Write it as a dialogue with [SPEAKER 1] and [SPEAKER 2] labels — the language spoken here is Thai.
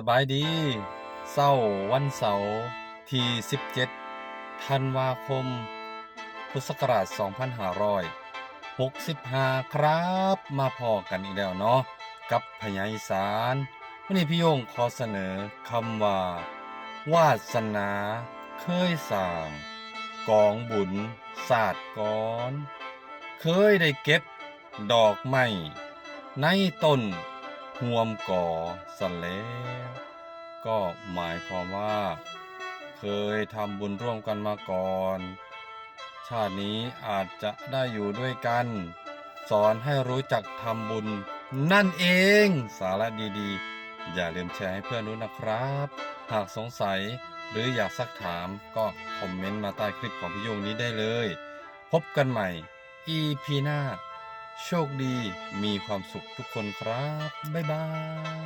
[SPEAKER 1] สบายดี เศร้าวันเสาร์ที่ 17 ธันวาคม พุทธศักราช 2565 ครับ มาพอกันอีกแล้วเนาะ กับพญาอีสานวันนี้พี่โยงขอเสนอคำว่า วาสนาเคยสางกองบุญศาสตร์ก้อน เคยได้เก็บ ดอกไม้ในต้น ห่วมก่อสนแล้วก็หมายความว่า เคยทำบุญร่วมกันมาก่อน ชาตินี้อาจจะได้อยู่ด้วยกัน สอนให้รู้จักทำบุญ นั่นเอง สาระดีๆ อย่าลืมแชร์ให้เพื่อนรู้นะครับ หากสงสัยหรืออยากซักถามก็คอมเมนต์มาใต้คลิปของพี่โยงนี้ได้เลย พบกันใหม่ EP หน้า โชคดีมีความสุขทุกคนครับ บ๊ายบาย